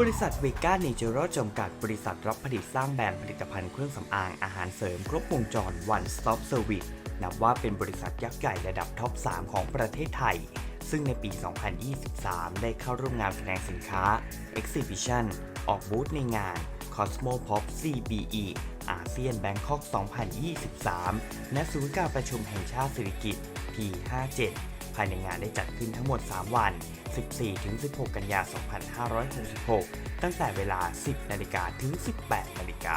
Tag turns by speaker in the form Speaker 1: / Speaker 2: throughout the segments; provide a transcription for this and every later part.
Speaker 1: บริษัทเวก้าเนเจอรัลจำกัดบริษัทรับผลิตสร้างแบรนด์ผลิตภัณฑ์เครื่องสำอางอาหารเสริมครบวงจร One Stop Service นับว่าเป็นบริษัทยักษ์ใหญ่ระดับท็อป 3 ของประเทศไทย ซึ่งในปี 2023 ได้เข้าร่วมงานแสดงสินค้า Exhibition ออกบูธในงาน Cosmo Pop CBE อาเซียนแบงคอก 2023 ณ ศูนย์การประชุมแห่งชาติสิริกิติ์ 57 ภายในงานได้จัดขึ้นทั้งหมด 3 วัน 14-16 กันยายน2566 ตั้งแต่เวลา 10 นาฬิกาถึง 18 นาฬิกา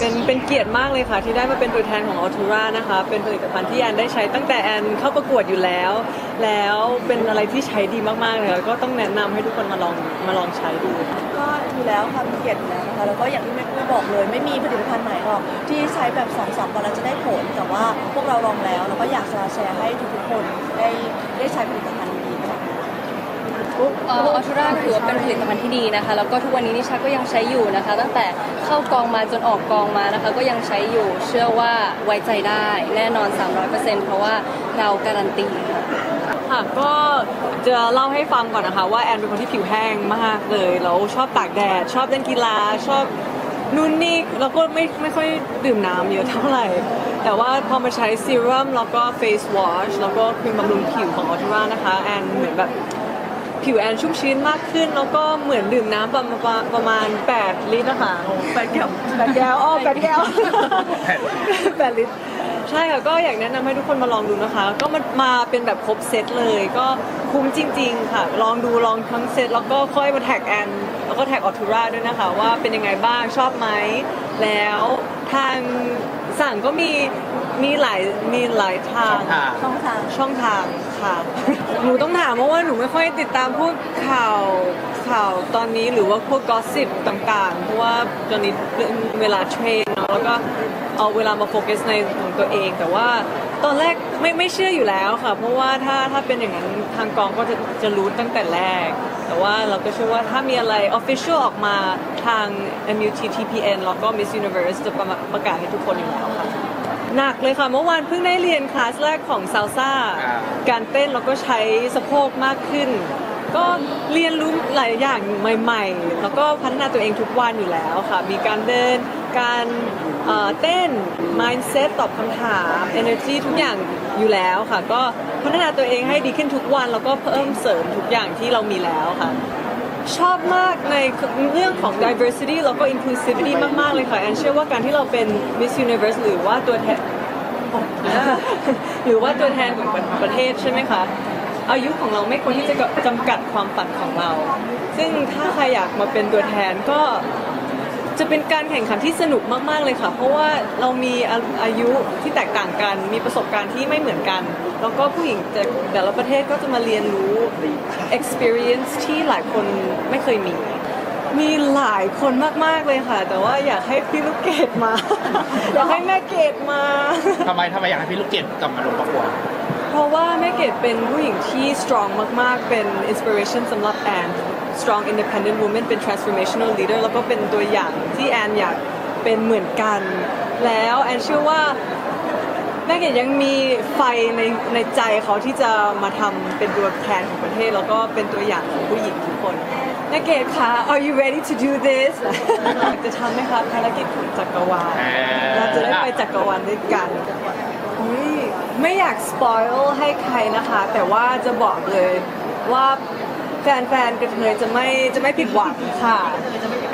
Speaker 2: เป็นเป็นเกียรติมากเลยค่ะ ที่ได้มาเป็นตัวแทนของ a l t u r a นะคะ เป็นผลิตภัณฑ์ที่แอนได้ใช้ตั้งแต่แอนเข้าประกวดอยู่แล้ว แล้วเป็นอะไรที่ใช้ดีมากๆเลยแล้วก็ต้องแนะนำให้ทุกคนมาลองมาลองใช้ดู
Speaker 3: ก็อยู่แล้วค่ะมีเกียรติอยู่แล้วนะคะแล้วก็อย่างที่แม่ปุ้ยบอกเลย ไม่มีผลิตภัณฑ์ไหนหรอกที่ใช้แบบ2อสวันแล้วจะได้ผลแต่ว่าพวกเราลองแล้ว แล้วก็อยากจะแชร์ให้ทุกๆคนได้ได้ใช้ผลิตภัณฑ์ดี ๆค่ะ
Speaker 4: ออทูราถือว่าเป็นผลิตภัณฑ์ที่ดีนะคะ แล้วก็ทุกวันนี้นิชาก็ยังใช้อยู่นะคะ ตั้งแต่เข้ากองมาจนออกกองมานะคะ ก็ยังใช้อยู่เชื่อว่าไว้ใจได้แน่นอน 300%เพราะว่าเราการันตีค่ะ
Speaker 2: ค่ะก็จะเล่าให้ฟังก่อนนะคะ ว่าแอนเป็นคนที่ผิวแห้งมากเลยแล้วชอบตากแดด ชอบเล่นกีฬาชอบนู่นนี่แล้วก็ไม่ไม่ค่อยดื่มน้ำเยอะเท่าไหร่ แต่ว่าพอมาใช้ซีรั่มแล้วก็เฟสวอชแล้วก็ครีมบำรุงผิวของออทรานะคะแอนเหมือนแบบ ผิวแอนชุ่มชื้นมากขึ้น แล้วก็เหมือนดื่มน้ำประมาณประมาณ 8 ลิตรนะคะแปดแก้วแปดแก้วอ้อแปดแก้วแปดลิตรใช่ค่ะก็อยากแนะนำให้ทุกคนมาลองดูนะคะ ก็มันมาเป็นแบบครบเซตเลย ก็คุ้มจริง ๆ ค่ะ ลองดูลองทั้งเซตแล้วก็ค่อยมาแท็กแอนแล้วก็แท็กออทูราด้วยนะคะ ว่าเป็นยังไงบ้างชอบไหมแล้วทาง สั่งก็มีมีหลายมีหลายทาง
Speaker 3: ช่องทาง
Speaker 2: ช่องทางค่ะ หนูต้องถามเพราะว่าหนูไม่ค่อยติดตามพวกข่าวข่าวตอนนี้หรือว่าพวกกอสซิปต่างๆ เพราะว่าตอนนี้เป็นเวลาเทรนเนาะแล้วก็เอาเวลามาโฟกัสในของตัวเอง แต่ว่า ตอนแรกไม่ไม่เชื่ออยู่แล้วค่ะ เพราะว่าถ้าถ้าเป็นอย่างนั้นทางกองก็จะจะรู้ตั้งแต่แรก แต่ว่าเราก็เชื่อว่าถ้ามีอะไร Official ออกมาทาง MUT TPN แล้วก็ Miss Universe จะประมาประกาศให้ทุกคนอยู่แล้วค่ะหนักเลยค่ะ เมื่อวานเพิ่งได้เรียนคลาสแรกของซ a ลซ่า
Speaker 5: อ่า
Speaker 2: การเต้นแล้วก็ใช้สะโพกมากขึ้น ก็เรียนรู้หลายอย่างใหม่ ๆ แล้วก็พัฒนาตัวเองทุกวันอยู่แล้วค่ะ มีการเดิน การเต้น mindset ตอบคำถาม energy ทุกอย่างอยู่แล้วค่ะ ก็พัฒนาตัวเองให้ดีขึ้นทุกวัน แล้วก็เพิ่มเสริมทุกอย่างที่เรามีแล้วค่ะ ชอบมากในเรื่องของ diversity แล้วก็ inclusivity มาก ๆ เลยค่ะแอนเชื่อว่าการที่เราเป็น Miss Universe หรือว่าตัวแทนหรือว่าตัวแทนของประเทศใช่ไหมคะอายุของเราไม่ควรที่จะจำกัดความฝันของเรา ซึ่งถ้าใครอยากมาเป็นตัวแทนก็ จะเป็นการแข่งขันที่สนุกมากๆเลยค่ะ เพราะว่าเรามีอาอายุที่แตกต่างกัน มีประสบการณ์ที่ไม่เหมือนกัน แล้วก็ผู้หญิงจากแต่ละประเทศก็จะมาเรียนรู้ experience ที่หลายคนไม่เคยมี มีหลายคนมากๆเลยค่ะ แต่ว่าอยากให้พี่ลูกเกดมา อยากให้แม่เกดมา
Speaker 5: ทำไมทำไมอยากให้พี่ลูกเกดกลับมาลงประกวด
Speaker 2: เพราะว่าแม่เกดเป็นผู้หญิงที่ strong มาก ๆ เป็น inspiration สำหรับแอน strong independent woman เป็น transformational leader แล้วก็เป็นตัวอย่างที่แอนอยากเป็นเหมือนกัน แล้วแอนเชื่อว่าแม่เกดยังมีไฟในในใจเขาที่จะมาทำเป็นตัวแทนของประเทศ แล้วก็เป็นตัวอย่างของผู้หญิงทุกคนแม่เกดคะ are you ready to do this จะทำไหมคะภารกิจของจักรวาล
Speaker 5: อ่า
Speaker 2: เราจะได้ไปจักรวาลด้วยกัน อุ๊ยไม่อยากสปอยล์ให้ใครนะคะ แต่ว่าจะบอกเลยว่าแฟนๆกระเทยจะไม่จะไม่ผิดหวังค่ะ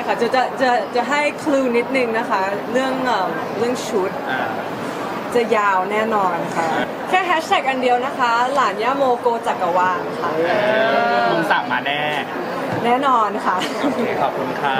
Speaker 2: ค่ะจะจะจะจะให้คลูนิดนึงนะคะ เรื่องเอ่อเรื่องชุด
Speaker 5: อ่า
Speaker 2: จะยาวแน่นอนค่ะ แค่แฮชแท็กอันเดียวนะคะ หลานย่าโมโกจักรวาลค่ะ
Speaker 5: มึงสั่งมาแน่
Speaker 2: แน่นอนค่ะ
Speaker 5: โอเคขอบคุณค่ะ